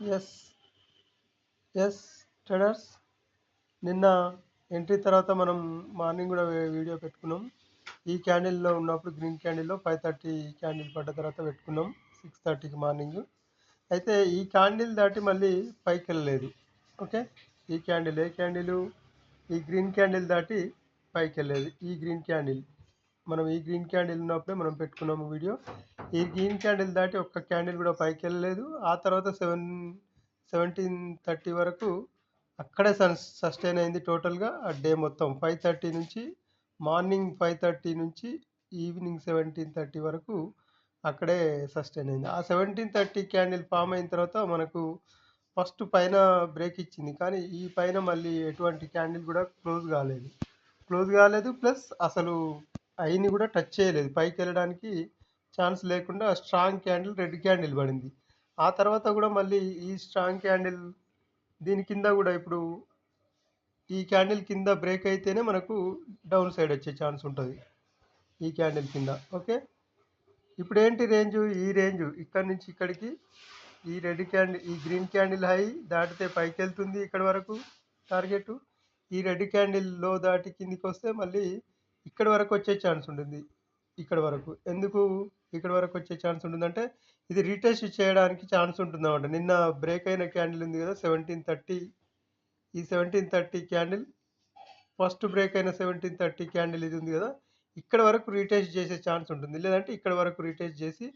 S S traders. నిన్న entry తర్వాత మనం మార్నింగ్ కూడా వీడియో పెట్టుకున్నాం. ఈ క్యాండిల్లో ఉన్నప్పుడు గ్రీన్ క్యాండిల్లో ఫైవ్ థర్టీ క్యాండిల్ పడ్డ తర్వాత పెట్టుకున్నాం. సిక్స్ థర్టీకి మార్నింగ్. అయితే ఈ క్యాండిల్ దాటి మళ్ళీ పైకి వెళ్ళలేదు. ఓకే? ఈ క్యాండిల్ ఏ క్యాండిల్? ఈ గ్రీన్ క్యాండిల్ దాటి పైకి వెళ్ళలేదు. ఈ గ్రీన్ క్యాండిల్. మనం ఈ గ్రీన్ క్యాండిల్ ఉన్నప్పుడే మనం పెట్టుకున్నాము వీడియో ఈ గ్రీన్ క్యాండిల్ దాటి ఒక్క క్యాండిల్ కూడా పైకి వెళ్ళలేదు. ఆ తర్వాత సెవెన్ సెవెంటీన్ థర్టీ వరకు అక్కడే సస్టైన్ అయింది టోటల్గా ఆ డే మొత్తం ఫైవ్ థర్టీ నుంచి మార్నింగ్ ఫైవ్ థర్టీ నుంచి ఈవినింగ్ సెవెంటీన్ థర్టీ వరకు అక్కడే సస్టైన్ అయింది. ఆ సెవెంటీన్ థర్టీ క్యాండిల్ ఫామ్ అయిన తర్వాత మనకు ఫస్ట్ పైన బ్రేక్ ఇచ్చింది. కానీ ఈ పైన మళ్ళీ ఎటువంటి క్యాండిల్ కూడా క్లోజ్ కాలేదు. క్లోజ్ కాలేదు ప్లస్ అసలు ఐని కూడా టచ్ చేయలేదు. పైకి వెళ్ళడానికి ఛాన్స్ లేకుండా స్ట్రాంగ్ క్యాండిల్ రెడ్ క్యాండిల్ పడింది. ఆ తర్వాత కూడా మళ్ళీ ఈ స్ట్రాంగ్ క్యాండిల్ దీని కింద కూడా ఇప్పుడు ఈ క్యాండిల్ కింద బ్రేక్ అయితేనే మనకు డౌన్ సైడ్ వచ్చే ఛాన్స్ ఉంటుంది. ఈ క్యాండిల్ కింద. ఓకే? ఇప్పుడు ఏంటి రేంజ్? ఈ రేంజ్. ఇక్కడి నుంచి ఇక్కడికి ఈ రెడ్ క్యాండిల్ ఈ గ్రీన్ క్యాండిల్ హై దాటితే పైకి వెళ్తుంది ఇక్కడ వరకు టార్గెట్ ఈ రెడ్ క్యాండిల్లో దాటి కిందికి వస్తే మళ్ళీ ఇక్కడ వరకు వచ్చే ఛాన్స్ ఉంటుంది. ఇక్కడ వరకు. ఎందుకు ఇక్కడ వరకు వచ్చే ఛాన్స్ ఉంటుందంటే ఇది రీటెస్ట్ చేయడానికి ఛాన్స్ ఉంటుంది అనమాట నిన్న బ్రేక్ అయిన క్యాండిల్ ఉంది కదా సెవెంటీన్ థర్టీ ఈ seventeen thirty candle first break అయిన సెవెంటీన్ థర్టీ క్యాండిల్ ఇది ఉంది కదా ఇక్కడ వరకు రీటెస్ట్ చేసే ఛాన్స్ ఉంటుంది. లేదంటే ఇక్కడ వరకు రీటెస్ట్ చేసి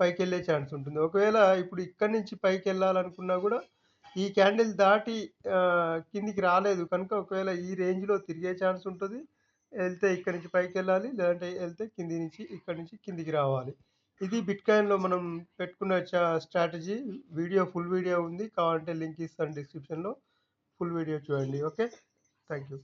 పైకి వెళ్ళే ఛాన్స్ ఉంటుంది. ఒకవేళ ఇప్పుడు ఇక్కడ నుంచి పైకి వెళ్ళాలనుకున్నా కూడా ఈ క్యాండిల్ దాటి కిందికి రాలేదు కనుక ఒకవేళ ఈ రేంజ్లో తిరిగే ఛాన్స్ ఉంటుంది. వెళ్తే ఇక్కడ నుంచి పైకి వెళ్ళాలి లేదంటే వెళ్తే కింది నుంచి ఇక్కడ నుంచి కిందికి రావాలి. ఇది బిట్కాయిన్లో మనం పెట్టుకున్న స్ట్రాటజీ. వీడియో ఫుల్ వీడియో ఉంది. కావాలంటే లింక్ ఇస్తాను డిస్క్రిప్షన్లో. ఫుల్ వీడియో చూడండి. ఓకే? Thank you